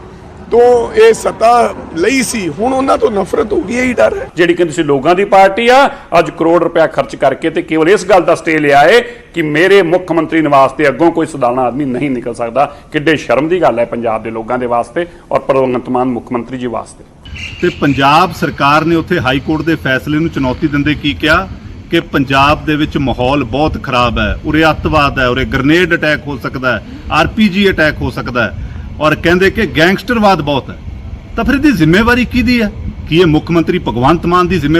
ਤੋਂ ਇਹ ਸੱਤਾ ਲਈ ਸੀ। ਹੁਣ ਉਹਨਾਂ ਤੋਂ ਨਫ਼ਰਤ ਹੋ ਗਈ ਇਹੀ ਡਰ ਹੈ। ਜਿਹੜੀ ਕਿ ਤੁਸੀਂ ਲੋਕਾਂ ਦੀ ਪਾਰਟੀ ਆ ਅੱਜ ਕਰੋੜ ਰੁਪਇਆ ਖਰਚ ਕਰਕੇ ਤੇ ਕੇਵਲ ਇਸ ਗੱਲ ਦਾ ਸਟੇ ਲਿਆ ਏ ਕਿ ਮੇਰੇ ਮੁੱਖ ਮੰਤਰੀ ਨਿਵਾਸ ਤੇ ਅੱਗੋਂ ਕੋਈ ਸਦਾਨਾ ਆਦਮੀ ਨਹੀਂ ਨਿਕਲ ਸਕਦਾ। ਕਿੱਡੇ ਸ਼ਰਮ ਦੀ ਗੱਲ ਹੈ ਪੰਜਾਬ ਦੇ ਲੋਕਾਂ ਦੇ ਵਾਸਤੇ ਔਰ ਭਗਵੰਤ ਮਾਨ ਮੁੱਖ ਮੰਤਰੀ ਜੀ ਵਾਸਤੇ। ਤੇ ਪੰਜਾਬ ਸਰਕਾਰ ਨੇ ਉੱਥੇ ਹਾਈ ਕੋਰਟ ਦੇ ਫੈਸਲੇ ਨੂੰ ਚੁਣੌਤੀ ਦਿੰਦੇ ਕੀ ਕਿਹਾ? ਕਿ ਪੰਜਾਬ ਦੇ ਵਿੱਚ ਮਾਹੌਲ ਬਹੁਤ ਖਰਾਬ ਹੈ ਉਰੇ ਅੱਤਵਾਦ ਹੈ ਉਰੇ ਗ੍ਰਨੇਡ ਅਟੈਕ ਹੋ ਸਕਦਾ ਹੈ ਆਰਪੀਜੀ ਅਟੈਕ ਹੋ ਸਕਦਾ ਹੈ। ਔਰ ਕਹਿੰਦੇ ਕਿ ਗੈਂਗਸਟਰਵਾਦ ਬਹੁਤ ਹੈ। ਤਾਂ ਫਿਰ ਇਹਦੀ ਜ਼ਿੰਮੇਵਾਰੀ ਕਿਹਦੀ ਹੈ? ਕੀ ਇਹ ਮੁੱਖ ਮੰਤਰੀ ਭਗਵੰਤ ਮਾਨ ਦੀ ਜ਼ਿੰਮੇਵਾਰੀ